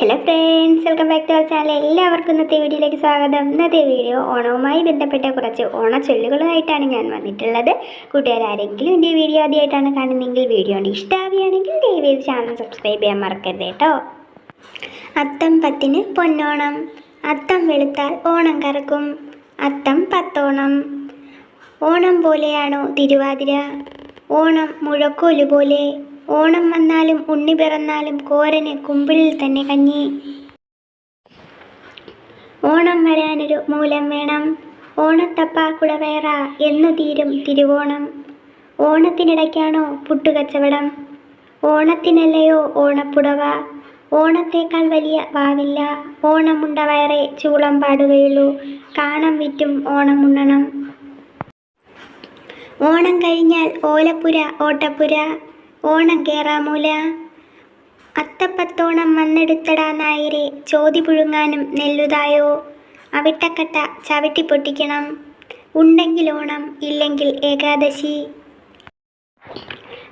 Hello friends welcome back to our channel എല്ലാവർക്കും ഇന്നത്തെ വീഡിയോയിലേക്ക് സ്വാഗതം. ഇന്നത്തെ വീഡിയോ ഓണവുമായി ബന്ധപ്പെട്ട കുറച്ച് ഓണച്ചൊല്ലുകളുമായിട്ടാണ് ഞാൻ വന്നിട്ടുള്ളത്. കൂട്ടുകാർ ആരെങ്കിലും എന്റെ വീഡിയോ ആദ്യമായിട്ടാണ് കാണുന്നതെങ്കിൽ വീഡിയോ ഇഷ്ടമാവുകയാണെങ്കിൽ ദയവേത് ചാനൽ സബ്സ്ക്രൈബ് ചെയ്യാൻ മറക്കരുത് കേട്ടോ. അത്തം പത്തിന് പൊന്നോണം അത്തം വെളുത്താൽ ഓണം കറക്കും അത്തം പത്തോണം. ഓണം പോലെയാണോ തിരുവാതിര? ഓണം മുഴക്കോൽ പോലെ ഓണം വന്നാലും ഉണ്ണി പിറന്നാലും കോരന് കുമ്പിളിൽ തന്നെ കഞ്ഞി. ഓണം വരാനൊരു മൂലം വേണം. ഓണത്തപ്പാക്കുട വേറ എന്നു തീരും തിരുവോണം. ഓണത്തിനിടയ്ക്കാണോ പുട്ടുകച്ചവടം? ഓണത്തിനല്ലയോ ഓണപ്പുടവ? ഓണത്തേക്കാൾ വലിയ വാവില്ല. ഓണമുണ്ട വയറെ ചൂളം പാടുകയുള്ളൂ. കാണം വിറ്റും ഓണമുണ്ണണം. ഓണം കഴിഞ്ഞാൽ ഓലപ്പുര ഓട്ടപ്പുര. ഓണം കേറാമൂല. അത്തപ്പത്തോണം വന്നെടുത്തടാ നായരെ ചോതി പുഴുങ്ങാനും നെല്ലുതായോ. അവിട്ടക്കട്ട ചവിട്ടി പൊട്ടിക്കണം. ഉണ്ടെങ്കിൽ ഓണം ഇല്ലെങ്കിൽ ഏകാദശി.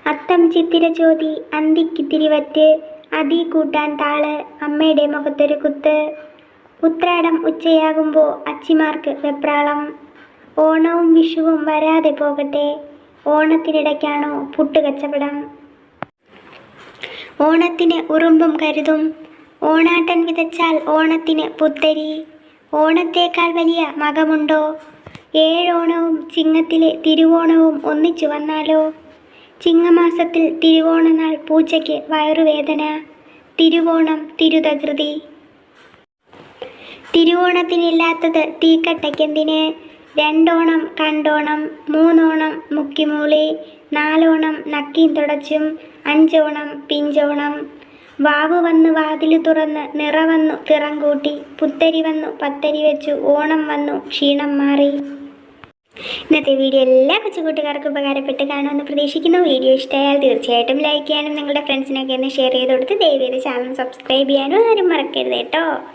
അത്തം ചിത്തിര ചോതി അന്തിക്കിത്തിരി വറ്റ് അതി കൂട്ടാൻ താൾ അമ്മയുടെ മുഖത്തൊരു കുത്ത്. ഉത്രാടം ഉച്ചയാകുമ്പോൾ അച്ചിമാർക്ക് വെപ്രാളം. ഓണവും വിഷുവും വരാതെ പോകട്ടെ. ഓണത്തിനിടയ്ക്കാണോ പുട്ടുകച്ചവടം. ഓണത്തിന് ഉറുമ്പും കരുതും. ഓണാട്ടൻ വിതച്ചാൽ ഓണത്തിന് പുത്തരി. ഓണത്തേക്കാൾ വലിയ മകമുണ്ടോ? ഏഴോണവും ചിങ്ങത്തിലെ തിരുവോണവും ഒന്നിച്ചു വന്നാലോ? ചിങ്ങമാസത്തിൽ തിരുവോണനാൾ പൂച്ചയ്ക്ക് വയറുവേദന. തിരുവോണം തിരുതകൃതി. തിരുവോണത്തിനില്ലാത്തത് തീക്കട്ടയ്ക്കെന്തിന്? രണ്ടോണം കണ്ടോണം മൂന്നോണം മുക്കിമൂളി നാലോണം നക്കീം തുടച്ചും അഞ്ചോണം പിഞ്ചോണം. വാവ് വന്ന് വാതിൽ തുറന്ന് നിറ വന്നു തിറം കൂട്ടി പുത്തരി വന്നു പത്തരി വെച്ചു ഓണം വന്നു ക്ഷീണം മാറി. ഇന്നത്തെ വീഡിയോ എല്ലാ കൊച്ചുകൂട്ടുകാർക്കും ഉപകാരപ്പെട്ട് കാണുമെന്ന് പ്രതീക്ഷിക്കുന്നു. വീഡിയോ ഇഷ്ടമായാൽ തീർച്ചയായിട്ടും ലൈക്ക് ചെയ്യാനും നിങ്ങളുടെ ഫ്രണ്ട്സിനൊക്കെ ഒന്ന് ഷെയർ ചെയ്ത് കൊടുത്ത് ദയവേത് ചാനൽ സബ്സ്ക്രൈബ് ചെയ്യാനും ആരും മറക്കരുത് കേട്ടോ.